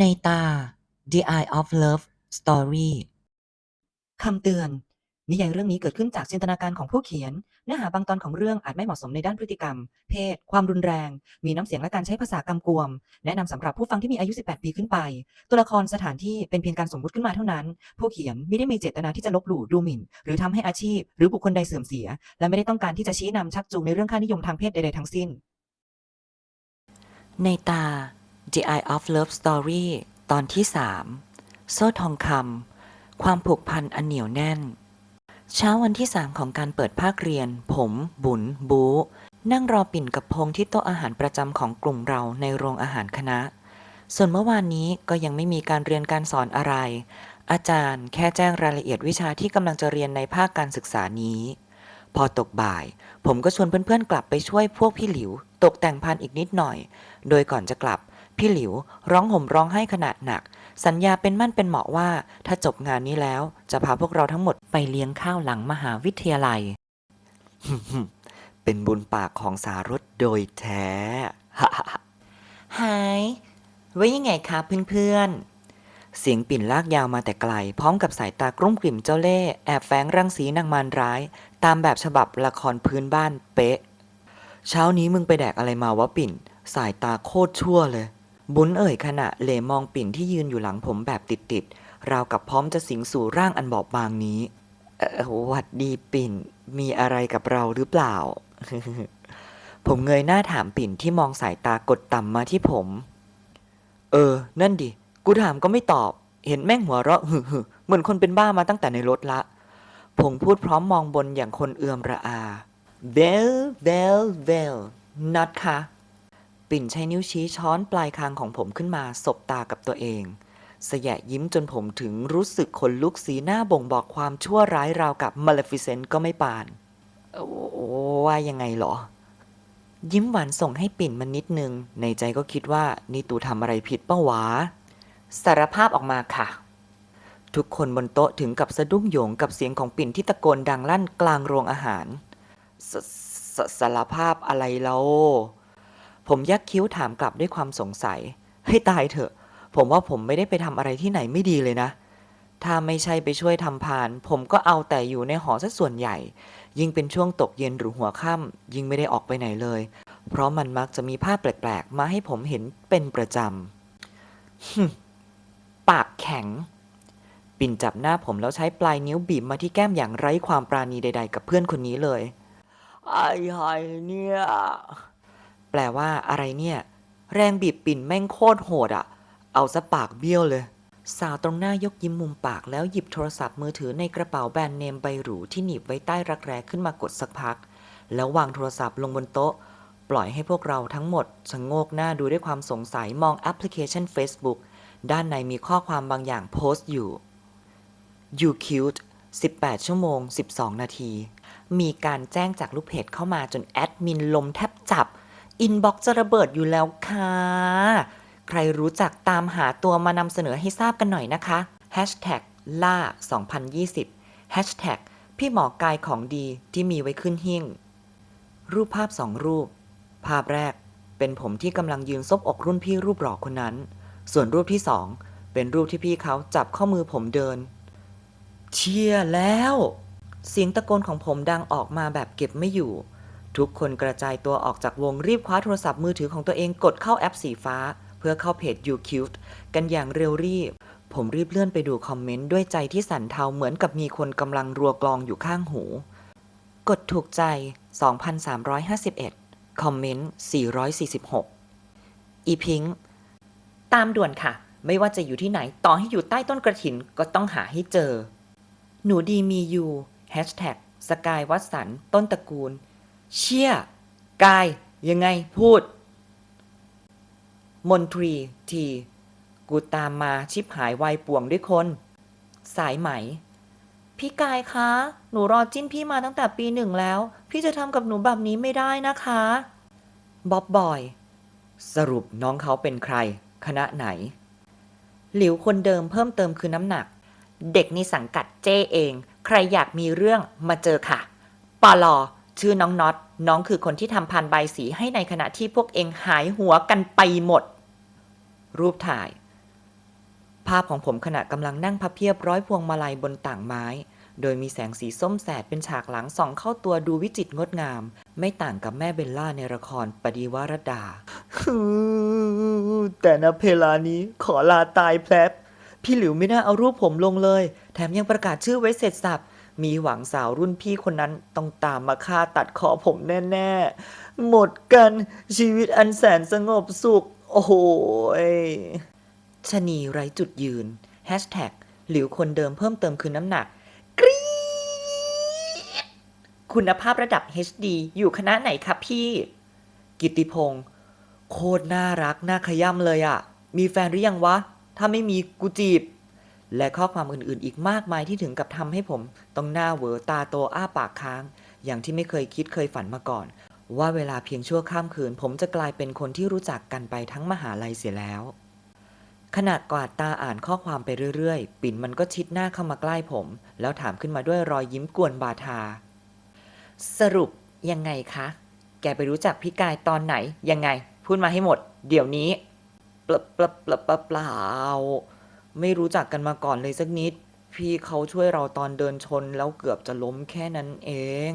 ในตา The Eye of Love Story คำเตือน นิยายเรื่องนี้เกิดขึ้นจากจินตนาการของผู้เขียน เนื้อหาบางตอนของเรื่องอาจไม่เหมาะสมในด้านพฤติกรรม เพศ ความรุนแรง มีน้ำเสียงและการใช้ภาษากำกวม แนะนำสำหรับผู้ฟังที่มีอายุ 18 ปีขึ้นไป ตัวละครสถานที่เป็นเพียงการสมมุติขึ้นมาเท่านั้น ผู้เขียนไม่ได้มีเจตนาที่จะลบหลู่ดูหมิ่น หรือทำให้อาชีพ หรือบุคคลใดเสื่อมเสีย และไม่ได้ต้องการที่จะชี้นำชักจูงในเรื่องค่านิยมทางเพศใดๆทั้งสิ้น ในตา The Eye of Love Story ตอนที่ 3 โซ่ทองคำความผูกพันอันเหนียวแน่น เช้าวันที่ 3 ของการเปิดภาคเรียน ผม บุญบูนั่งรอปิ่นกับพงที่โต๊ะอาหารประจำของกลุ่มเราในโรงอาหารคณะ ส่วนเมื่อวานนี้ก็ยังไม่มีการเรียนการสอนอะไร อาจารย์แค่แจ้งรายละเอียดวิชาที่กำลังจะเรียนในภาคการศึกษานี้ พอตกบ่าย ผมก็ชวนเพื่อนๆกลับไปช่วยพวกพี่หลิว ตกแต่งพันอีกนิดหน่อย โดยก่อนจะกลับ พี่หลิวร้องห่มร้องไห้ขนาดหนัก สัญญาเป็นมั่นเป็นเหมาะว่า ถ้าจบงานนี้แล้วจะพาพวกเราทั้งหมดไปเลี้ยงข้าวหลังมหาวิทยาลัย เป็นบุญปากของสารสโดยแท้หายว่ายังไงคะเพื่อนๆ เสียงปิ่นลากยาวมาแต่ไกล พร้อมกับสายตากรุ่มกลิ่มเจ้าเล่ห์แอบแฝงรังสีนางมารร้าย ตามแบบฉบับละครพื้นบ้านเป๊ะ เช้านี้มึงไปแดกอะไรมาวะปิ่น สายตาโคตรชั่วเลย บุญเอ่ยขณะเหลมองปิ่นที่ยืนอยู่หลังผมแบบติดๆราวกับพร้อมจะสิงสู่ร่างอันบอบบางนี้หวัดดีปิ่น มีอะไรกับเราหรือเปล่า ผมเงยหน้าถามปิ่นที่มองสายตากดต่ำมาที่ผม เออ นั่นดิ กูถามก็ไม่ตอบ เห็นแม่งหัวเราะหึหึเหมือนคนเป็นบ้ามาตั้งแต่ในรถละ ผมพูดพร้อมมองบนอย่างคนเอือมระอา well well well not ค่ะ ปิ่นใช้นิ้วชี้ช้อนปลายคางของผมขึ้นมาสบตากับตัวเอง สยะยิ้มจนผมถึงรู้สึกขนลุกสีหน้าบ่งบอกความชั่วร้ายราวกับ Maleficent ก็ไม่ปาน ว่ายังไงเหรอ ยิ้มหวานส่งให้ปิ่นมันนิดนึง ในใจก็คิดว่านี่ตูทำอะไรผิดปะวะ สารภาพออกมาค่ะ ทุกคนบนโต๊ะถึงกับสะดุ้งโหยงกับเสียงของปิ่นที่ตะโกนดังลั่นกลางโรงอาหารสสสารภาพอะไรแล้ว ผมยักคิ้วถามกลับด้วยความสงสัย ให้ตายเถอะ ผมว่าผมไม่ได้ไปทำอะไรที่ไหนไม่ดีเลยนะ ถ้าไม่ใช่ไปช่วยทำพาน ผมก็เอาแต่อยู่ในหอซะส่วนใหญ่ ยิ่งเป็นช่วงตกเย็นหรือหัวค่ำยิ่งไม่ได้ออกไปไหนเลย เพราะมันมักจะมีภาพแปลกๆ มาให้ผมเห็นเป็นประจำฮึ่มปากแข็ง ปิ่นจับหน้าผมแล้วใช้ปลายนิ้วบีบมาที่แก้มอย่างไร้ความปราณีใด ๆ กับเพื่อนคนนี้เลยไอ้ไห้เนี่ย แปลว่าอะไรเนี่ย แรงบีบปิ่นแม่งโคตรโหดอะเอาซะปากเบี้ยวเลย สาวตรงหน้ายกยิ้มมุมปากแล้วหยิบโทรศัพท์มือถือในกระเป๋าแบรนด์เนมใบหรูที่หนีบไว้ใต้รักแร้ขึ้นมากดสักพัก แล้ววางโทรศัพท์ลงบนโต๊ะ ปล่อยให้พวกเราทั้งหมดชะโงกหน้าดูด้วยความสงสัยมองแอปพลิเคชัน Facebook ด้านในมีข้อความบางอย่างโพสต์อยู่ You cute 18 ชั่วโมง 12 นาที มีการแจ้งจากลูกเพจเข้ามาจนแอดมินลมแทบจับ อินบ็อกจะระเบิดอยู่แล้วค่ะ ใครรู้จักตามหาตัวมานำเสนอให้ทราบกันหน่อยนะคะ Hashtag ล่า 2020 Hashtag พี่หมอกายของดีที่มีไว้ขึ้นหิ้ง รูปภาพสองรูป ภาพแรกเป็นผมที่กำลังยืนซบอกรุ่นพี่รูปหล่อคนนั้น ส่วนรูปที่สองเป็นรูปที่พี่เขาจับข้อมือผมเดิน เชียแล้ว เสียงตะโกนของผมดังออกมาแบบเก็บไม่อยู่ ทุกคนกระจายตัวออกจากวงรีบคว้าโทรศัพท์มือถือของตัวเองกดเข้าแอปสีฟ้า เพื่อเข้าเพจ YouCute กันอย่างเร็วรีบ ผมรีบเลื่อนไปดูคอมเมนต์ด้วยใจที่สั่นเทาเหมือนกับมีคนกำลังรัวกลองอยู่ข้างหู กดถูกใจ 2,351 คอมเมนต์ 446 อีพิงตามด่วนค่ะ ไม่ว่าจะอยู่ที่ไหนต่อให้อยู่ใต้ต้นกระถินก็ต้องหาให้เจอ หนูดีมีอยู่แฮชแท็กสกายวัสันต้นตระกูล เชี่ย กาย ยังไงพูด มนตรีที กูตามมาชิบหายวายป่วงด้วยคน สายไหม พี่กายคะ หนูรอจิ้นพี่มาตั้งแต่ปีหนึ่งแล้ว พี่จะทำกับหนูแบบนี้ไม่ได้นะคะบ๊อบบอย สรุปน้องเขาเป็นใคร คณะไหน หลิวคนเดิมเพิ่มเติมคือน้ำหนัก เด็กในสังกัดเจ้เอง ใครอยากมีเรื่องมาเจอค่ะ ปลอ ชื่อน้องน็อตน้องคือคนที่ทำพันใบสีให้ในขณะที่พวกเองหายหัวกันไปหมด รูปถ่าย ภาพของผมขณะกำลังนั่งพับเพียบร้อยพวงมาลัยบนต่างไม้ โดยมีแสงสีส้มแสดเป็นฉากหลังส่องเข้าตัวดูวิจิตรงดงาม ไม่ต่างกับแม่เบลล่าในละครปดีวรดา แต่ณเพลานี้ขอลาตายแพลบพี่หลิวไม่น่าเอารูปผมลงเลย แถมยังประกาศชื่อไว้เสร็จสับ มีหวังสาวรุ่นพี่คนนั้นต้องตามมาฆ่าตัดคอผมแน่ ๆ หมดกันชีวิตอันแสนสงบสุข โอ้โหยชะนีไร้จุดยืนแฮชแท็กหลิวคนเดิมเพิ่มเติมคือน้ำหนักกรี๊ดคุณภาพระดับ HD อยู่คณะไหนครับพี่ กิตติพงศ์โคตรน่ารัก น่าขย่ำเลยอะมีแฟนหรือยังวะ ถ้าไม่มีกูจีบ และข้อความอื่นๆ อีกมากมายที่ถึงกับทำให้ผม ต้องหน้าเวอตาโตอ้าปากค้าง อย่างที่ไม่เคยคิดเคยฝันมาก่อน ว่าเวลาเพียงชั่วข้ามคืน ผมจะกลายเป็นคนที่รู้จักกันไปทั้งมหาลัยเสียแล้ว ขณะกวาดตาอ่านข้อความไปเรื่อยๆ ปิ่นมันก็ชิดหน้าเข้ามาใกล้ผม แล้วถามขึ้นมาด้วยรอยยิ้มกวนบาทา สรุปยังไงคะ แกไปรู้จักพี่กายตอนไหน ยังไง พูดมาให้หมด เดี๋ยวนี้เปล่าเปล่าเปล่าเปล่าเปล่าไม่รู้จักกันมาก่อนเลยสักนิด พี่เขาช่วยเราตอนเดินชนแล้วเกือบจะล้มแค่นั้นเอง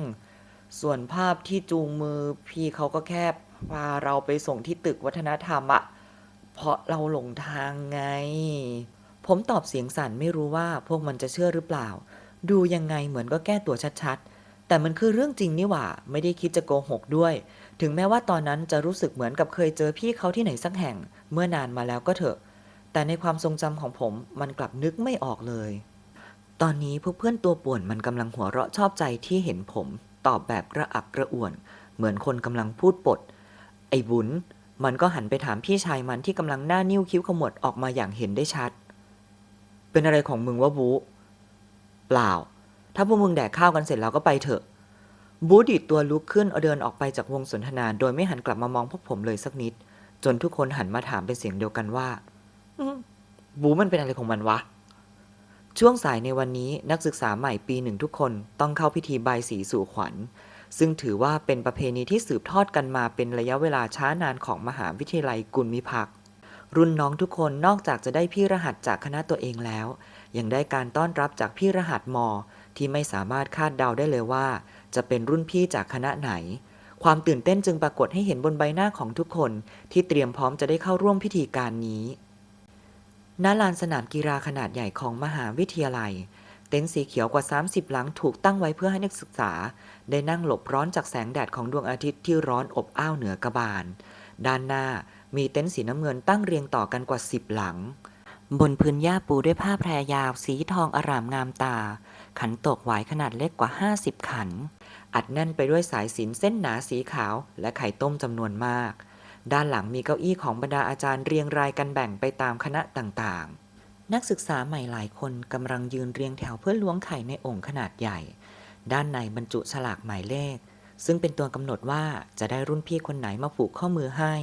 ส่วนภาพที่จูงมือพี่เขาก็แค่พาเราไปส่งที่ตึกวัฒนธรรมอะเพราะเราหลงทางไง ผมตอบเสียงสั่นไม่รู้ว่าพวกมันจะเชื่อหรือเปล่า ดูยังไงเหมือนก็แก้ตัวชัดๆ แต่มันคือเรื่องจริงนี่หว่า ไม่ได้คิดจะโกหกด้วย ถึงแม้ว่าตอนนั้นจะรู้สึกเหมือนกับเคยเจอพี่เขาที่ไหนสักแห่ง เมื่อนานมาแล้วก็เถอะ แต่ในความทรงจำของผมมันกลับนึกไม่ออกเลย ตอนนี้พวกเพื่อนตัวป่วนมันกำลังหัวเราะชอบใจที่เห็นผม ตอบแบบกระอักกระอ่วน เหมือนคนกำลังพูดปด ไอ้บุญ มันก็หันไปถามพี่ชายมันที่กำลังหน้านิ้วคิ้วขมวดออกมาอย่างเห็นได้ชัด เป็นอะไรของมึงวะบู เปล่า ถ้าพวกมึงแดกข้าวกันเสร็จแล้วก็ไปเถอะ บูดีดตัวลุกขึ้นเอาเดินออกไปจากวงสนทนา โดยไม่หันกลับมามองพวกผมเลยสักนิด จนทุกคนหันมาถามเป็นเสียงเดียวกันว่าบูมันเป็นอะไรของมันวะ ช่วงสายในวันนี้นักศึกษาใหม่ปีหนึ่งทุกคนต้องเข้าพิธีบายสีสู่ขวัญ ซึ่งถือว่าเป็นประเพณีที่สืบทอดกันมาเป็นระยะเวลาช้านานของมหาวิทยาลัยกุลมิพักรุ่นน้องทุกคนนอกจากจะได้พี่รหัสจากคณะตัวเองแล้ว ยังได้การต้อนรับจากพี่รหัสมที่ไม่สามารถคาดเดาได้เลยว่า จะเป็นรุ่นพี่จากคณะไหน ความตื่นเต้นจึงปรากฏให้เห็นบนใบหน้าของทุกคน ที่เตรียมพร้อมจะได้เข้าร่วมพิธีการนี้ ณลานสนามกีฬาขนาดใหญ่ของมหาวิทยาลัย เต็นท์สีเขียวกว่า 30 หลังถูกตั้งไว้เพื่อให้นักศึกษา ได้นั่งหลบร้อนจากแสงแดดของดวงอาทิตย์ที่ร้อนอบอ้าวเหนือกระบาล ด้านหน้ามีเต็นท์สีน้ำเงินตั้งเรียงต่อกันกว่า 10 หลัง บนพื้นหญ้าปูด้วยผ้าแพรยาวสีทองอร่ามงามตา ขันตกหวายขนาดเล็กกว่า 50 ขัน อัดแน่นไปด้วยสายสินเส้นหนาสีขาวและไข่ต้มจำนวนมาก ด้านหลังมีเก้าอี้ของบรรดาอาจารย์เรียงรายกันแบ่งไปตามคณะต่างๆ นักศึกษาใหม่หลายคนกำลังยืนเรียงแถวเพื่อล้วงไข่ในโอ่งขนาดใหญ่ ด้านในบรรจุฉลากหมายเลข ซึ่งเป็นตัวกำหนดว่าจะได้รุ่นพี่คนไหนมาผูกข้อมือให้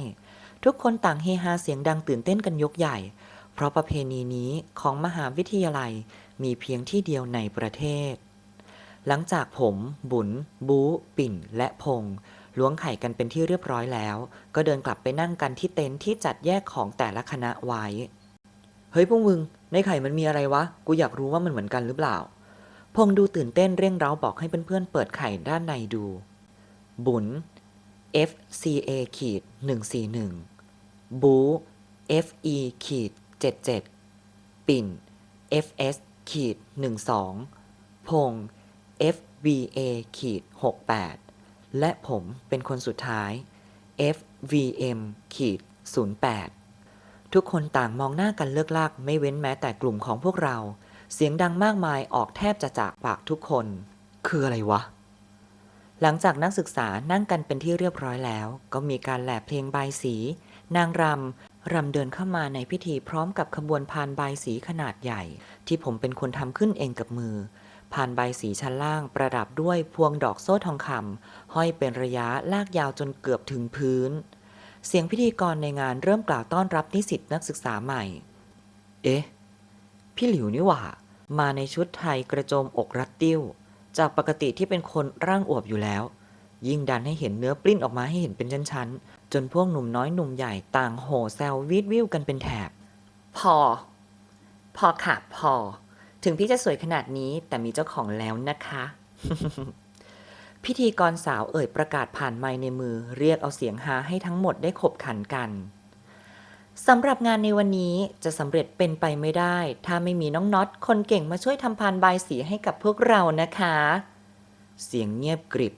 ทุกคนต่างเฮฮาเสียงดังตื่นเต้นกันยกใหญ่ เพราะประเพณีนี้ของมหาวิทยาลัยมีเพียงที่เดียวในประเทศ หลังจากผม บุญบู ปิ่น และพง ล้วงไข่กันเป็นที่เรียบร้อยแล้ว ก็เดินกลับไปนั่งกันที่เต็นท์ที่จัดแยกของแต่ละคณะไว้ เฮ้ยพวกมึง ในไข่มันมีอะไรวะ กูอยากรู้ว่ามันเหมือนกันหรือเปล่า พงดูตื่นเต้นเร่งเร้าบอกให้เพื่อนๆเปิดไข่ด้านในดู บุญ FCA ขีด141 บู FE ขีด77 ปิ่น FS ขีด12 พง FVA ขีด68 และผมเป็นคนสุดท้าย FVM ขีด08 ทุกคนต่างมองหน้ากันเลิกลากไม่เว้นแม้แต่กลุ่มของพวกเรา เสียงดังมากมายออกแทบจะจากปากทุกคน คืออะไรวะ หลังจากนักศึกษานั่งกันเป็นที่เรียบร้อยแล้ว ก็มีการแหล่เพลงใบสี นางรำรำเดินเข้ามาในพิธีพร้อมกับขบวนพานใบสีขนาดใหญ่ ที่ผมเป็นคนทำขึ้นเองกับมือ พานใบสีชั้นล่างประดับด้วยพวงดอกโซ่ทองคำห้อยเป็นระยะลากยาวจนเกือบถึงพื้น เสียงพิธีกรในงานเริ่มกล่าวต้อนรับนิสิตนักศึกษาใหม่ เอ๊ะ พี่หลิวนี่หว่า มาในชุดไทยกระโจมอกรัดติ้ว จากปกติที่เป็นคนร่างอวบอยู่แล้ว ยิ่งดันให้เห็นเนื้อปลิ้นออกมาให้เห็นเป็นชั้นๆ จนพวกหนุ่มน้อยหนุ่มใหญ่ต่างโห่แซววิดวิวกันเป็นแถบ พอ พอค่ะพอ ถึงพี่จะสวยขนาดนี้แต่มีเจ้าของแล้วนะคะ พิธีกรสาวเอ่ยประกาศผ่านไมค์ในมือ เรียกเอาเสียงฮาให้ทั้งหมดได้ขบขันกันสำหรับงานในวันนี้จะสำเร็จเป็นไปไม่ได้ ถ้าไม่มีน้องน็อตคนเก่งมาช่วยทำพานบายสีให้กับพวกเรานะคะ เสียงเงียบกริบ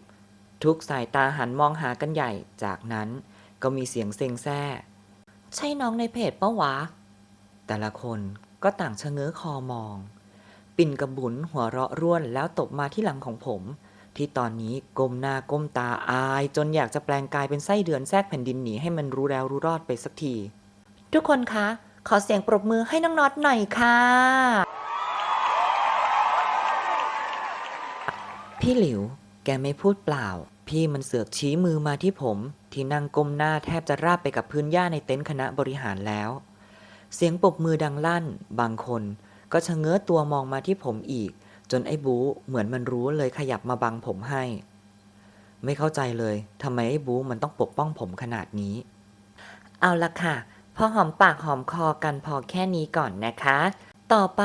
ทุกสายตาหันมองหากันใหญ่ จากนั้นก็มีเสียงเซ็งแซ่ ใช่น้องในเพจปะวะ แต่ละคนก็ต่างชะเง้อคอมอง ปิ่นกับบุญหัวเราะร่วนแล้วตบมาที่หลังของผม ที่ตอนนี้ก้มหน้าก้มตาอาย จนอยากจะแปลงกายเป็นไส้เดือนแทรกแผ่นดินหนีให้มันรู้แล้วรู้รอดไปสักที ทุกคนคะ ขอเสียงปรบมือให้น้องน็อตหน่อยค่ะ พี่หลิว แกไม่พูดเปล่า พี่มันเสือกชี้มือมาที่ผม ที่นั่งก้มหน้าแทบจะราบไปกับพื้นหญ้าในเต็นท์คณะบริหารแล้ว เสียงปรบมือดังลั่น บางคน ก็ชะเง้อตัวมองมาที่ผมอีก จนไอ้บูเหมือนมันรู้เลยขยับมาบังผมให้ ไม่เข้าใจเลยทำไมไอ้บูมันต้องปกป้องผมขนาดนี้ เอาละค่ะ พอหอมปากหอมคอกันพอแค่นี้ก่อนนะคะ ต่อไป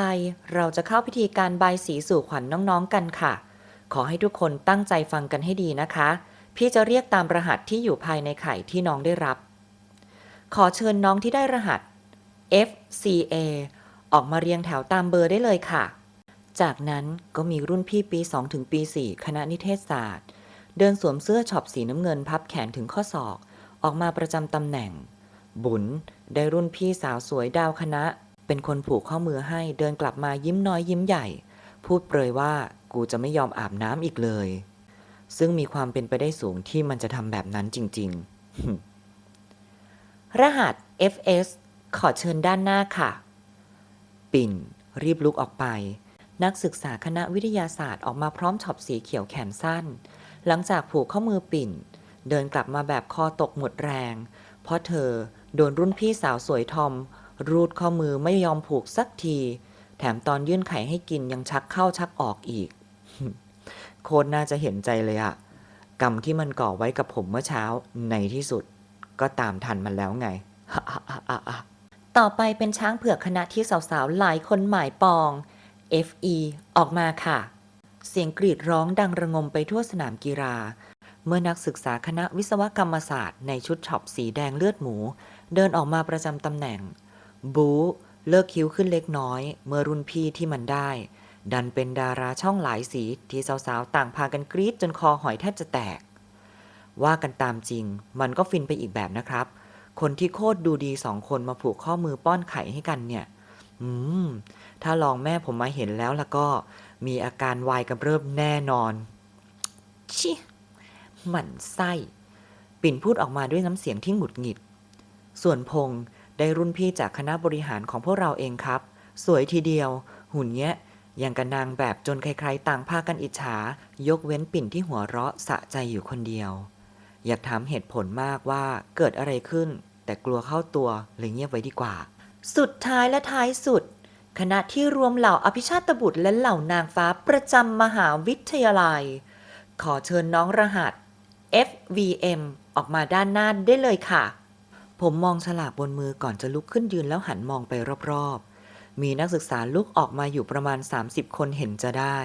เราจะเข้าพิธีการบายสีสู่ขวัญน้องๆกันค่ะ ขอให้ทุกคนตั้งใจฟังกันให้ดีนะคะ พี่จะเรียกตามรหัสที่อยู่ภายในไข่ที่น้องได้รับ ขอเชิญน้องที่ได้รหัส FCA ออกมาเรียงแถวตามเบอร์ได้เลยค่ะ จากนั้นก็มีรุ่นพี่ปี 2 ถึงปี 4 คณะนิเทศศาสตร์ เดินสวมเสื้อช็อปสีน้ำเงินพับแขนถึงข้อศอก ออกมาประจำตำแหน่ง บุญได้รุ่นพี่สาวสวยดาวคณะ เป็นคนผูกข้อมือให้เดินกลับมายิ้มน้อยยิ้มใหญ่ พูดเปรยว่ากูจะไม่ยอมอาบน้ำอีกเลย ซึ่งมีความเป็นไปได้สูงที่มันจะทำแบบนั้นจริง ๆ รหัส FS ขอเชิญด้านหน้าค่ะ ปิ่น รีบลุกออกไป นักศึกษาคณะวิทยาศาสตร์ออกมาพร้อมช็อปสีเขียวแขนสั้น หลังจากผูกข้อมือปิ่น เดินกลับมาแบบคอตกหมดแรง เพราะเธอโดนรุ่นพี่สาวสวยทอม รูดข้อมือไม่ยอมผูกสักที แถมตอนยื่นไข่ให้กินยังชักเข้าชักออกอีก โคตรน่าจะเห็นใจเลยอะกรรมที่มันก่อไว้กับผมเมื่อเช้าในที่สุด ก็ตามทันมันแล้วไง ต่อไปเป็นช้างเผือกคณะที่สาวๆ หลายคนหมายปอง FE ออกมาค่ะ เสียงกรีดร้องดังระงมไปทั่วสนามกีฬา เมื่อนักศึกษาคณะวิศวกรรมศาสตร์ในชุดช็อปสีแดงเลือดหมู เดินออกมาประจำตำแหน่ง บูเลิกคิ้วขึ้นเล็กน้อย เมื่อรุ่นพี่ที่มันได้ ดันเป็นดาราช่องหลายสีที่สาวๆ ต่างพากันกรีดจนคอหอยแทบจะแตก ว่ากันตามจริง มันก็ฟินไปอีกแบบนะครับ คนที่โคตรดูดีสองคนมาผูกข้อมือป้อนไข่ให้กันเนี่ย อืม ถ้าลองแม่ผมมาเห็นแล้วแล้วก็ มีอาการวายกำเริบแน่นอน ชิหมั่นไส้ ปิ่นพูดออกมาด้วยน้ำเสียงที่หงุดหงิด ส่วนพงษ์ได้รุ่นพี่จากคณะบริหารของพวกเราเองครับ สวยทีเดียว หุ่นเนี้ยอยังกับนางแบบจนใครๆ ต่างพากันอิจฉา ยกเว้นปิ่นที่หัวเราะสะใจอยู่คนเดียว อยากถามเหตุผลมากว่าเกิดอะไรขึ้น แต่กลัวเข้าตัวเลยเงียบไว้ดีกว่า สุดท้ายและท้ายสุด คณะที่รวมเหล่าอภิชาตบุตรและเหล่านางฟ้าประจำมหาวิทยาลัย ขอเชิญน้องรหัส FVM ออกมาด้านหน้าได้เลยค่ะ ผมมองฉลากบนมือก่อนจะลุกขึ้นยืนแล้วหันมองไปรอบๆ มีนักศึกษาลุกออกมาอยู่ประมาณ 30 คนเห็นจะได้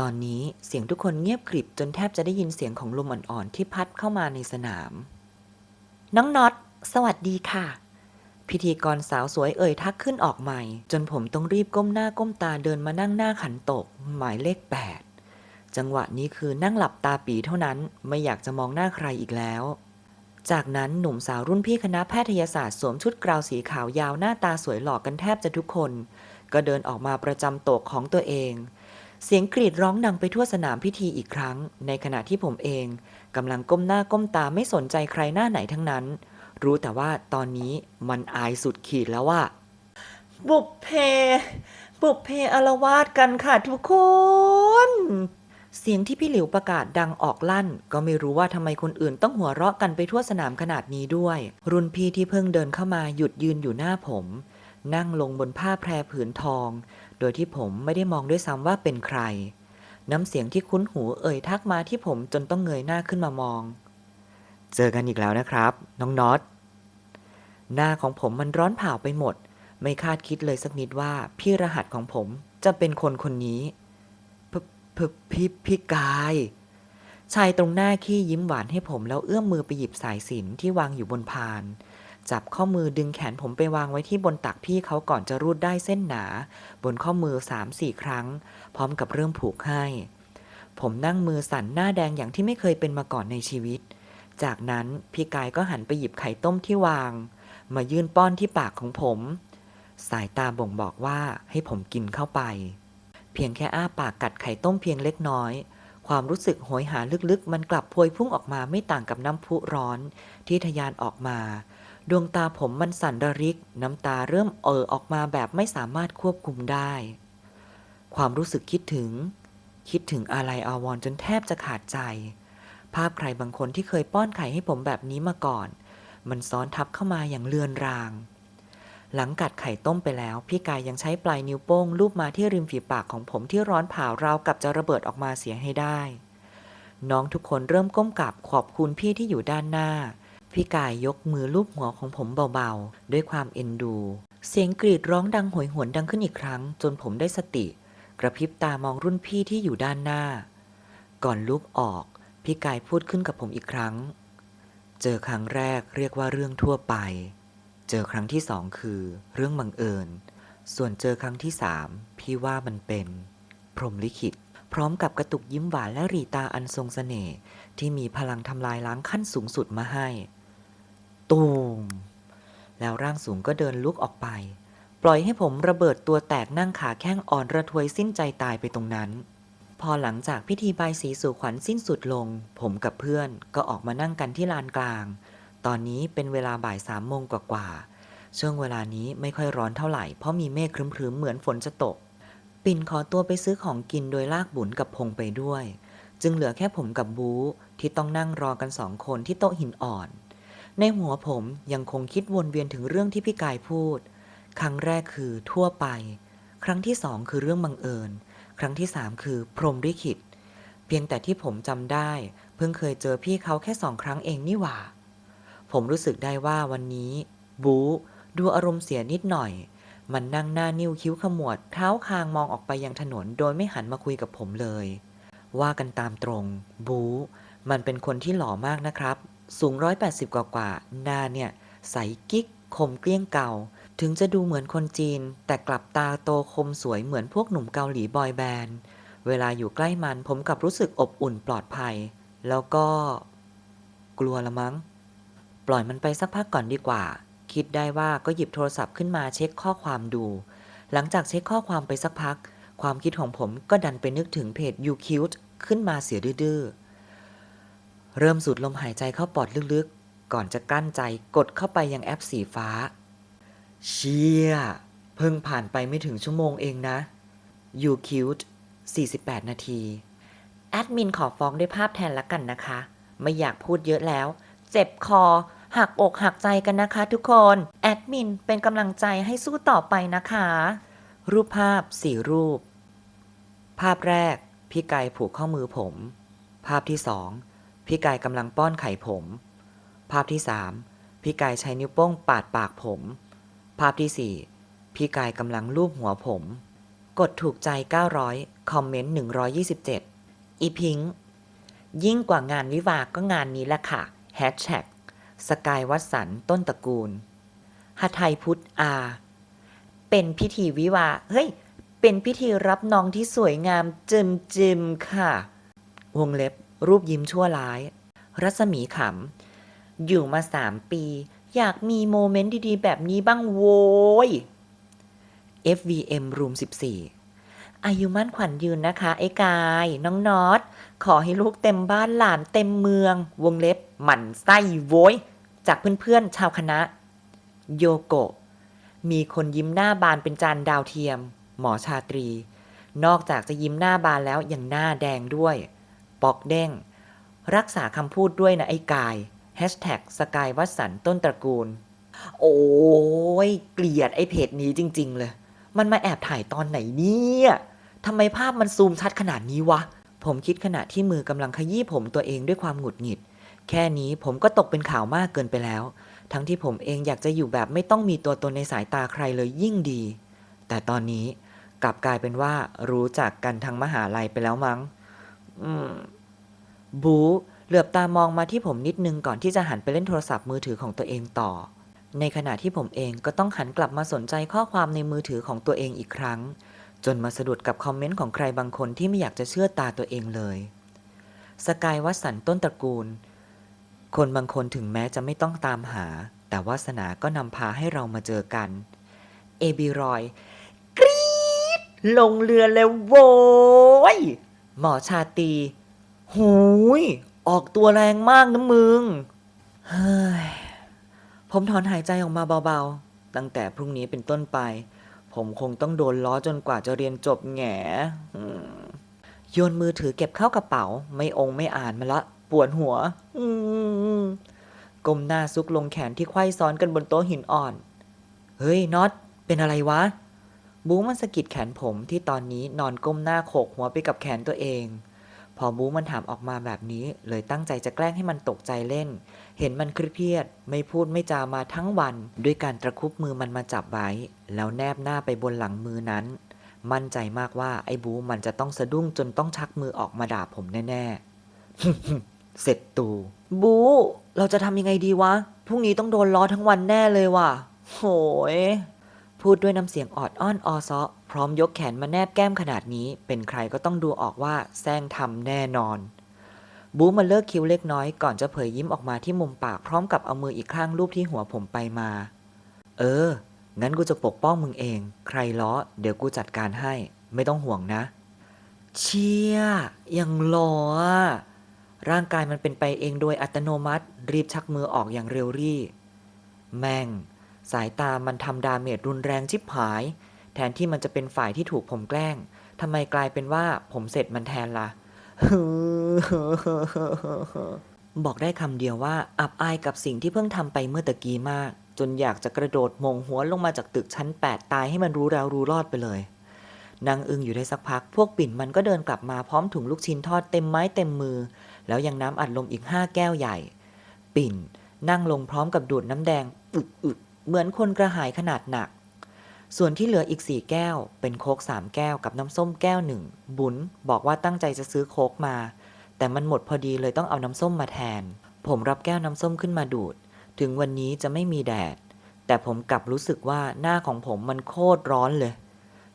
ตอนนี้เสียงทุกคนเงียบกริบจนแทบจะได้ยินเสียงของลมอ่อนๆที่พัดเข้ามาในสนาม น้องน็อต สวัสดีค่ะ พิธีกรสาวสวยเอ่ยทักขึ้นออกใหม่ จนผมต้องรีบก้มหน้าก้มตาเดินมานั่งหน้าขันตก หมายเลข 8 จังหวะนี้คือนั่งหลับตาปีเท่านั้นไม่อยากจะมองหน้าใครอีกแล้ว จากนั้นหนุ่มสาวรุ่นพี่คณะแพทยศาสตร์สวมชุดกราวสีขาวยาวหน้าตาสวยหล่อกันแทบจะทุกคน ก็เดินออกมาประจำโต๊ะของตัวเอง เสียงกรีดร้องดังไปทั่วสนามพิธีอีกครั้ง ในขณะที่ผมเองกำลังก้มหน้าก้มตาไม่สนใจใครหน้าไหนทั้งนั้น รู้แต่ว่าตอนนี้มันอายสุดขีดแล้วว่า บุพเพ บุพเพอารวาสกันค่ะทุกคน เสียงที่พี่หลิวประกาศดังออกลั่น ก็ไม่รู้ว่าทำไมคนอื่นต้องหัวเราะกันไปทั่วสนามขนาดนี้ด้วย รุ่นพี่ที่เพิ่งเดินเข้ามาหยุดยืนอยู่หน้าผม นั่งลงบนผ้าแพรผืนทอง โดยที่ผมไม่ได้มองด้วยซ้ำว่าเป็นใคร น้ำเสียงที่คุ้นหูเอ่ยทักมาที่ผมจนต้องเงยหน้าขึ้นมามอง เจอกันอีกแล้วนะครับ น้องน็อตหน้าของผมมันร้อนเผาไปหมด ไม่คาดคิดเลยสักนิดว่าพี่รหัสของผมจะเป็นคนคนนี้พพพี่พี่กาย ชายตรงหน้าขี้ยิ้มหวานให้ผมแล้วเอื้อมมือไปหยิบสายสิญจนที่วางอยู่บนพาน จับข้อมือดึงแขนผมไปวางไว้ที่บนตักพี่เขาก่อนจะรูดได้เส้นหนา บนข้อมือสามสี่ครั้ง พร้อมกับเริ่มผูกให้ ผมนั่งมือสั่นหน้าแดงอย่างที่ไม่เคยเป็นมาก่อนในชีวิต จากนั้นพี่กายก็หันไปหยิบไข่ต้มที่วาง มายื่นป้อนที่ปากของผม สายตาบ่งบอกว่าให้ผมกินเข้าไป เพียงแค่อ้าปากกัดไข่ต้มเพียงเล็กน้อยความรู้สึกโหยหาลึกๆ มันกลับพวยพุ่งออกมาไม่ต่างกับน้ำพุร้อนที่ทะยานออกมา ดวงตาผมมันสั่นระริก น้ำตาเริ่มเอ่อออกมาแบบไม่สามารถควบคุมได้ ความรู้สึกคิดถึง คิดถึงอะไรอาวรจนแทบจะขาดใจ ภาพใครบางคนที่เคยป้อนไข่ให้ผมแบบนี้มาก่อน มันซ้อนทับเข้ามาอย่างเลือนราง หลังกัดไข่ต้มไปแล้ว พี่กายยังใช้ปลายนิ้วโป้งลูบมาที่ริมฝีปากของผมที่ร้อนเผาราวกับจะระเบิดออกมาเสียให้ได้ น้องทุกคนเริ่มก้มกราบขอบคุณพี่ที่อยู่ด้านหน้า พี่กายยกมือลูบหัวของผมเบาๆ ด้วยความเอ็นดู เสียงกรีดร้องดังโหยหวนดังขึ้นอีกครั้ง จนผมได้สติ กระพริบตามองรุ่นพี่ที่อยู่ด้านหน้า ก่อนลุกออก พี่กายพูดขึ้นกับผมอีกครั้ง เจอครั้งแรกเรียกว่าเรื่องทั่วไป เจอครั้งที่สองคือ เรื่องบังเอิญ ส่วนเจอครั้งที่สามพี่ว่ามันเป็น พรหมลิขิต พร้อมกับกระตุกยิ้มหวานและรีตาอันทรงสเสน่ห์ที่มีพลังทำลายล้างขั้นสูงสุดมาให้ ตูม แล้วร่างสูงก็เดินลุกออกไป ปล่อยให้ผมระเบิดตัวแตกนั่งขาแข้งอ่อนระทวยสิ้นใจตายไปตรงนั้น พอหลังจากพิธีบายสีสู่ขวัญสิ้นสุดลง ผมกับเพื่อนก็ออกมานั่งกันที่ลานกลาง ตอนนี้เป็นเวลาบ่ายสามโมงกว่าๆช่วงเวลานี้ไม่ค่อยร้อนเท่าไหร่เพราะมีเมฆครึ้มๆเหมือนฝนจะตก ปิ่นขอตัวไปซื้อของกินโดยลากบุญกับพงไปด้วย จึงเหลือแค่ผมกับบูที่ต้องนั่งรอกันสองคนที่โต๊ะหินอ่อน ในหัวผมยังคงคิดวนเวียนถึงเรื่องที่พี่กายพูด ครั้งแรกคือทั่วไป ครั้งที่สองคือเรื่องบังเอิญ ครั้งที่สามคือพรมลิขิต เพียงแต่ที่ผมจำได้ เพิ่งเคยเจอพี่เขาแค่สองครั้งเองนี่หว่า ผมรู้สึกได้ว่าวันนี้ บูดูอารมณ์เสียนิดหน่อย มันนั่งหน้านิ้วคิ้วขมวดเท้าคางมองออกไปยังถนน โดยไม่หันมาคุยกับผมเลย ว่ากันตามตรง บูมันเป็นคนที่หล่อมากนะครับ สูง 180 กว่ากว่าๆหน้าเนี่ยใสกิ๊กคมเกลี้ยงเก่า ถึงจะดูเหมือนคนจีน แต่กลับตาโตคมสวยเหมือนพวกหนุ่มเกาหลีบอยแบนด์ เวลาอยู่ใกล้มันผมกับรู้สึกอบอุ่นปลอดภัย แล้วก็ กลัวละมั้ง ปล่อยมันไปสักพักก่อนดีกว่า คิดได้ว่าก็หยิบโทรศัพท์ขึ้นมาเช็คข้อความดู หลังจากเช็คข้อความไปสักพัก ความคิดของผมก็ดันไปนึกถึงเพจ You Cute ขึ้นมาเสียดื้อๆ เริ่มสูดลมหายใจเข้าปอดลึกๆ ก่อนจะกลั้นใจกดเข้าไปยังแอปสีฟ้า เชี่ย เพิ่งผ่านไปไม่ถึงชั่วโมงเองนะ You Cute 48 นาที แอดมินขอฟ้องด้วยภาพแทนละกันนะคะ ไม่อยากพูดเยอะแล้ว เจ็บคอ หักอกหักใจกันนะคะทุกคน แอดมินเป็นกำลังใจให้สู้ต่อไปนะคะ รูปภาพสี่รูป ภาพแรก พี่ไก่ผูกข้อมือผม ภาพที่สอง พี่ไก่กำลังป้อนไข่ผม ภาพที่สามพี่ไก่ใช้นิ้วโป้งปาดปากผม ภาพที่สี่พี่กายกำลังลูบหัวผม กดถูกใจ 900 คอมเมนต์ 127 อีพิงยิ่งกว่างานวิวาก็งานนี้แหละค่ะแฮชแท็กสกายวัสันต้นตระกูลหไทยพุทธอา เป็นพิธีวิวา เฮ้ย เป็นพิธีรับน้องที่สวยงามจิมจิมค่ะ วงเล็บ รูปยิ้มชั่วร้าย รัศมีขำ อยู่มาสามปี อยากมีโมเมนต์ดีๆ แบบนี้บ้างโว้ย FVM Room 14 อายุมั่นขวัญยืนนะคะ ไอ้กาย น้องนอต ขอให้ลูกเต็มบ้านหลานเต็มเมือง วงเล็บ หมั่นไส้โว้ย จากเพื่อนๆ ชาวคณะ โยโกะ มีคนยิ้มหน้าบานเป็นจานดาวเทียม หมอชาตรี นอกจากจะยิ้มหน้าบานแล้วยังหน้าแดงด้วย ปอกเด้ง รักษาคำพูดด้วยนะไอ้กายแฮชแท็กสกายวัสันต้นตระกูล โอ้ยเกลียดไอ้เพจนี้จริง ๆ เลย มันมาแอบถ่ายตอนไหนเนี่ยทำไมภาพมันซูมชัดขนาดนี้วะ ผมคิดขณะที่มือกำลังขยี้ผมตัวเองด้วยความหงุดหงิด แค่นี้ผมก็ตกเป็นข่าวมากเกินไปแล้ว ทั้งที่ผมเองอยากจะอยู่แบบไม่ต้องมีตัวตนในสายตาใครเลยยิ่งดี แต่ตอนนี้กลับกลายเป็นว่ารู้จักกันทั้งมหาลัยไปแล้วมั้ง บูเหลือบตามองมาที่ผมนิดนึงก่อนที่จะหันไปเล่นโทรศัพท์มือถือของตัวเองต่อ ในขณะที่ผมเองก็ต้องหันกลับมาสนใจข้อความในมือถือของตัวเองอีกครั้ง จนมาสะดุดกับคอมเมนต์ของใครบางคนที่ไม่อยากจะเชื่อตาตัวเองเลย สกายวัสันต์ต้นตระกูล คนบางคนถึงแม้จะไม่ต้องตามหา แต่วาสนาก็นำพาให้เรามาเจอกัน เอบีรอยกรี๊ดลงเรือแล้วโว้ย หมอชาตี หูย ออกตัวแรงมากนะมึง เฮ้ย ผมถอนหายใจออกมาเบาๆ ตั้งแต่พรุ่งนี้เป็นต้นไป ผมคงต้องโดนล้อจนกว่าจะเรียนจบแง่โยนมือถือเก็บเข้ากระเป๋า ไม่องค์ไม่อ่านมาละ ปวดหัวก้มหน้าซุกลงแขนที่ไขว้ซ้อนกันบนโต๊ะหินอ่อน เฮ้ยน็อตเป็นอะไรวะ บูมันสะกิดแขนผมที่ตอนนี้นอนก้มหน้าโขกหัวไปกับแขนตัวเอง พอบูมันถามออกมาแบบนี้ เลยตั้งใจจะแกล้งให้มันตกใจเล่น เห็นมันเครียด ไม่พูดไม่จามาทั้งวัน ด้วยการตะคุบมือมันมาจับไว้ แล้วแนบหน้าไปบนหลังมือนั้น มั่นใจมากว่าไอ้บูมันจะต้องสะดุ้งจนต้องชักมือออกมาด่าผมแน่ๆ เสร็จตู บู เราจะทำยังไงดีวะพรุ่งนี้ต้องโดนล้อทั้งวันแน่เลยว่ะโหย พูดด้วยน้ำเสียงออดอ้อนออซอพร้อมยกแขนมาแนบแก้มขนาดนี้ เป็นใครก็ต้องดูออกว่าแซงทำแน่นอน บูมาเลิกคิ้วเล็กน้อยก่อนจะเผยยิ้มออกมาที่มุมปากพร้อมกับเอามืออีกข้างลูบที่หัวผมไปมา เออ งั้นกูจะปกป้องมึงเอง ใครล้อ เดี๋ยวกูจัดการให้ ไม่ต้องห่วงนะ เชี่ยยังหล่อร่างกายมันเป็นไปเองโดยอัตโนมัติ รีบชักมือออกอย่างเร็วรี่ แม่ง สายตามันทำดาเมจรุนแรงชิบหาย แทนที่มันจะเป็นฝ่ายที่ถูกผมแกล้งทำไมกลายเป็นว่าผมเสร็จมันแทนละ่ะ บอกได้คำเดียวว่า อับอายกับสิ่งที่เพิ่งทำไปเมื่อตะกี้มาก จนอยากจะกระโดดมงหัวลงมาจากตึกชั้น 8 ตายให้มันรู้แล้วรู้รอดไปเลยนางอึงอยู่ได้สักพัก พวกปิ่นมันก็เดินกลับมาพร้อมถุงลูกชิ้นทอดเต็มไม้เต็มมือ แล้วยังน้ำอัดลมอีกห้าแก้วใหญ่ ปิ่นนั่งลงพร้อมกับดูดน้ำแดงอึกอึก เหมือนคนกระหายขนาดหนัก ส่วนที่เหลืออีกสี่แก้ว เป็นโค้กสามแก้วกับน้ำส้มแก้วหนึ่ง บุญบอกว่าตั้งใจจะซื้อโค้กมา แต่มันหมดพอดีเลยต้องเอาน้ำส้มมาแทน ผมรับแก้วน้ำส้มขึ้นมาดูด ถึงวันนี้จะไม่มีแดด แต่ผมกลับรู้สึกว่าหน้าของผมมันโคตรร้อนเลย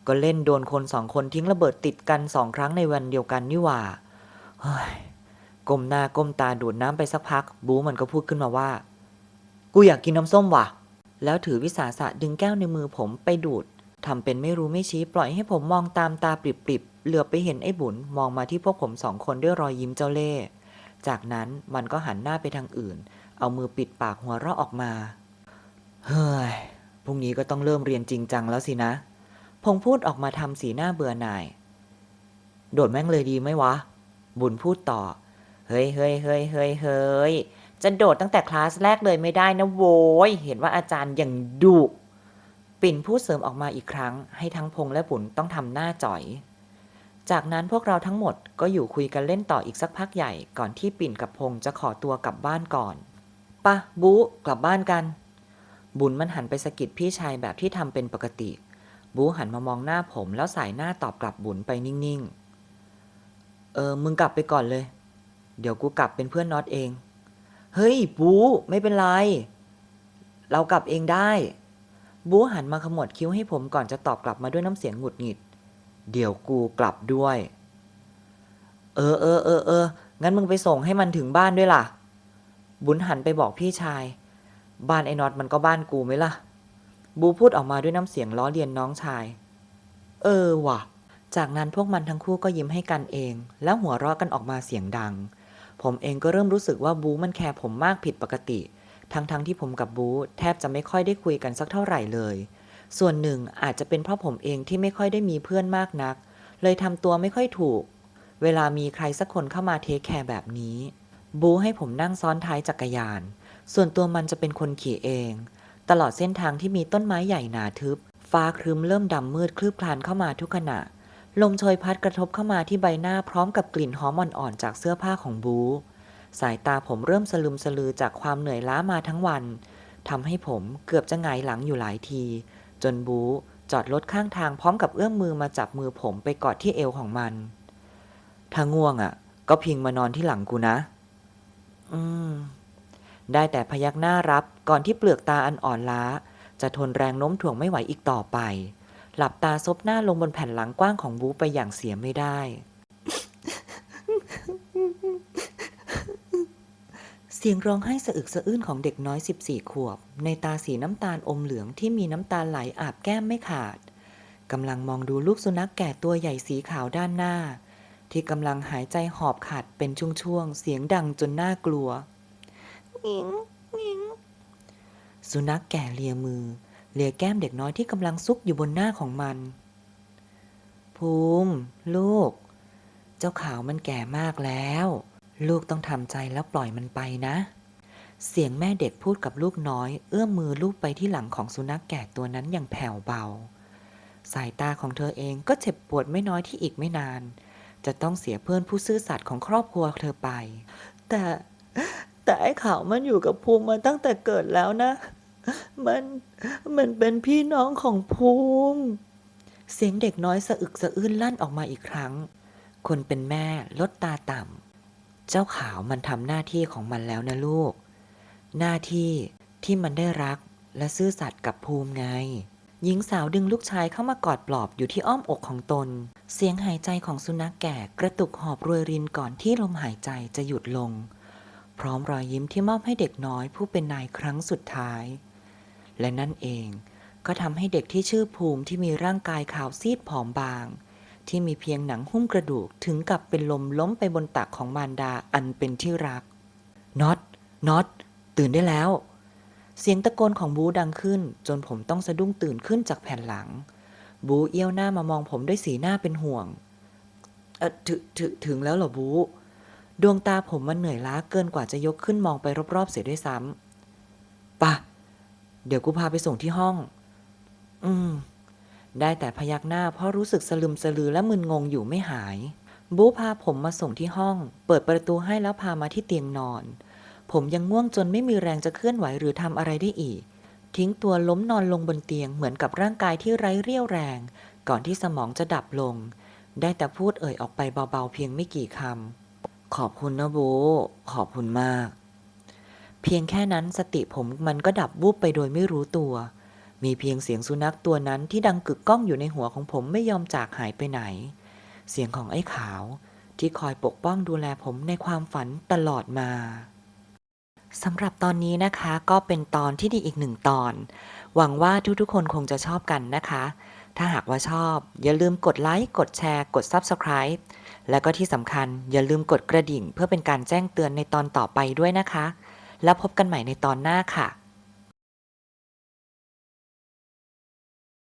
ก็เล่นโดนคนสองคนทิ้งระเบิดติดกันสองครั้งในวันเดียวกันนี่หว่า เฮ้ยก้มหน้าก้มตาดูดน้ำไปสักพัก บูมันก็พูดขึ้นมาว่า กูอยากกินน้ำส้มว่ะ แล้วถือวิสาสะดึงแก้วในมือผมไปดูดทำเป็นไม่รู้ไม่ชี้ปล่อยให้ผมมองตามตาปริบๆเหลือไปเห็นไอ้บุญมองมาที่พวกผมสองคนด้วยรอยยิ้มเจ้าเล่ห์จากนั้นมันก็หันหน้าไปทางอื่น เอามือปิดปากหัวเราะออกมา เฮ้ย พรุ่งนี้ก็ต้องเริ่มเรียนจริงจังแล้วสินะ พงพูดออกมาทำสีหน้าเบื่อหน่าย โดดแม่งเลยดีไหมวะ บุญพูดต่อ เฮ้ยเฮ้ยเฮ้ยเฮ้ยเฮ้ย จะโดดตั้งแต่คลาสแรกเลยไม่ได้นะโว้ย เห็นว่าอาจารย์ย่างดุปิ่นพูดเสริมออกมาอีกครั้ง ให้ทั้งพงและบุญต้องทำหน้าจ่อย จากนั้นพวกเราทั้งหมดก็อยู่คุยกันเล่นต่ออีกสักพักใหญ่ก่อนที่ปิ่นกับพงจะขอตัวกลับบ้านก่อนปะบูกลับบ้านกัน บุญมันหันไปสะกิดพี่ชายแบบที่ทำเป็นปกติบูหันมามองหน้าผมแล้วสายหน้าตอบกลับบุญไปนิ่งๆ เออมึงกลับไปก่อนเลย เดี๋ยวกูกลับเป็นเพื่อนน็อตเอง เฮ้ยบูไม่เป็นไร เรากลับเองได้ บูหันมาขมวดคิ้วให้ผมก่อนจะตอบกลับมาด้วยน้ำเสียงหงุดหงิด เดี๋ยวกูกลับด้วย เออเออเออเอองั้นมึงไปส่งให้มันถึงบ้านด้วยล่ะ บุญหันไปบอกพี่ชาย บ้านไอ้น็อตมันก็บ้านกูไหมล่ะ บูพูดออกมาด้วยน้ำเสียงล้อเลียนน้องชาย เออว่ะ จากนั้นพวกมันทั้งคู่ก็ยิ้มให้กันเอง แล้วหัวเราะกันออกมาเสียงดัง ผมเองก็เริ่มรู้สึกว่าบูมันแคร์ผมมากผิดปกติ ทั้งๆทที่ผมกับบูแทบจะไม่ค่อยได้คุยกันสักเท่าไหร่เลย ส่วนหนึ่งอาจจะเป็นเพราะผมเองที่ไม่ค่อยได้มีเพื่อนมากนัก เลยทำตัวไม่ค่อยถูก เวลามีใครสักคนเข้ามาเทคแคร์แบบนี้ บูให้ผมนั่งซ้อนท้ายจักรยาน ส่วนตัวมันจะเป็นคนขี่เอง ตลอดเส้นทางที่มีต้นไม้ใหญ่หนาทึบ ฟ้าครึ้มเริ่มดำมืดคลืบคลานเข้ามาทุกขณะ ลมโชยพัดกระทบเข้ามาที่ใบหน้าพร้อมกับกลิ่นหอมอ่อนๆจากเสื้อผ้าของบู สายตาผมเริ่มสลึมสลือจากความเหนื่อยล้ามาทั้งวันทำให้ผมเกือบจะหงายหลังอยู่หลายที จนบูจอดรถข้างทางพร้อมกับเอื้อมมือมาจับมือผมไปกอดที่เอวของมัน ถ้าง่วงอะ ก็พิงมานอนที่หลังกูนะ อืม ได้แต่พยักหน้ารับก่อนที่เปลือกตาอันอ่อนล้า จะทนแรงโน้มถ่วงไม่ไหวอีกต่อไป หลับตาซบหน้าลงบนแผ่นหลังกว้างของบูไปอย่างเสียไม่ได้ เสียงร้องไห้สะอึกสะอื้นของเด็กน้อย 14 ขวบ ในตาสีน้ำตาลอมเหลืองที่มีน้ำตาไหลอาบแก้มไม่ขาดกำลังมองดูลูกสุนัขแก่ตัวใหญ่สีขาวด้านหน้า ที่กำลังหายใจหอบขาดเป็นช่วงๆ เสียงดังจนน่ากลัวงิงงิงสุนัขแก่เลียมือ เลียแก้มเด็กน้อยที่กำลังซุกอยู่บนหน้าของมัน ภูมิ ลูก เจ้าขาวมันแก่มากแล้ว ลูกต้องทำใจแล้วปล่อยมันไปนะ เสียงแม่เด็กพูดกับลูกน้อย เอื้อมมือลูบไปที่หลังของสุนัขแก่ตัวนั้นอย่างแผ่วเบา สายตาของเธอเองก็เจ็บปวดไม่น้อยที่อีกไม่นาน จะต้องเสียเพื่อนผู้ซื่อสัตย์ของครอบครัวเธอไป แต่แต่ไอ้ขาวมันอยู่กับภูมิมาตั้งแต่เกิดแล้วนะ มันมันเป็นพี่น้องของภูมิ เสียงเด็กน้อยสะอึกสะอื้นลั่นออกมาอีกครั้ง คนเป็นแม่ลดตาต่ำ เจ้าขาวมันทำหน้าที่ของมันแล้วนะลูก หน้าที่ที่มันได้รักและซื่อสัตย์กับภูมิไง หญิงสาวดึงลูกชายเข้ามากอดปลอบอยู่ที่อ้อมอกของตน เสียงหายใจของสุนัขแก่กระตุกหอบรวยรินก่อนที่ลมหายใจจะหยุดลง พร้อมรอยยิ้มที่มอบให้เด็กน้อยผู้เป็นนายครั้งสุดท้าย และนั่นเองก็ทำให้เด็กที่ชื่อภูมิที่มีร่างกายขาวซีดผอมบาง ที่มีเพียงหนังหุ้มกระดูกถึงกับเป็นลมล้มไปบนตักของมารดาอันเป็นที่รักน็อตน็อตตื่นได้แล้ว เสียงตะโกนของบูดังขึ้น จนผมต้องสะดุ้งตื่นขึ้นจากแผ่นหลัง บูเอี้ยวหน้ามามองผมด้วยสีหน้าเป็นห่วงเออถึถึถึงแล้วเหรอบู ดวงตาผมมันเหนื่อยล้าเกินกว่าจะยกขึ้นมองไปรอบๆเสียด้วยซ้ำปะ เดี๋ยวกูพาไปส่งที่ห้อง อืม ได้แต่พยักหน้าเพราะรู้สึกสลึมสลือและมึนงงอยู่ไม่หาย บูพาผมมาส่งที่ห้อง เปิดประตูให้แล้วพามาที่เตียงนอน ผมยังง่วงจนไม่มีแรงจะเคลื่อนไหวหรือทำอะไรได้อีก ทิ้งตัวล้มนอนลงบนเตียงเหมือนกับร่างกายที่ไร้เรี่ยวแรง ก่อนที่สมองจะดับลง ได้แต่พูดเอ่ยออกไปเบาๆเพียงไม่กี่คำขอบคุณนะบูขอบคุณมาก เพียงแค่นั้นสติผมมันก็ดับวูบไปโดยไม่รู้ตัว มีเพียงเสียงสุนัขตัวนั้นที่ดังกึกก้องอยู่ในหัวของผมไม่ยอมจากหายไปไหน เสียงของไอ้ขาวที่คอยปกป้องดูแลผมในความฝันตลอดมาสำหรับตอนนี้นะคะก็เป็นตอนที่ดีอีกหนึ่งตอน หวังว่าทุกๆ คนคงจะชอบกันนะคะ ถ้าหากว่าชอบ อย่าลืมกดไลค์ กดแชร์ กด Subscribe และก็ที่สำคัญอย่าลืมกดกระดิ่งเพื่อเป็นการแจ้งเตือนในตอนต่อไปด้วยนะคะ แล้วพบกันใหม่ในตอนหน้าค่ะ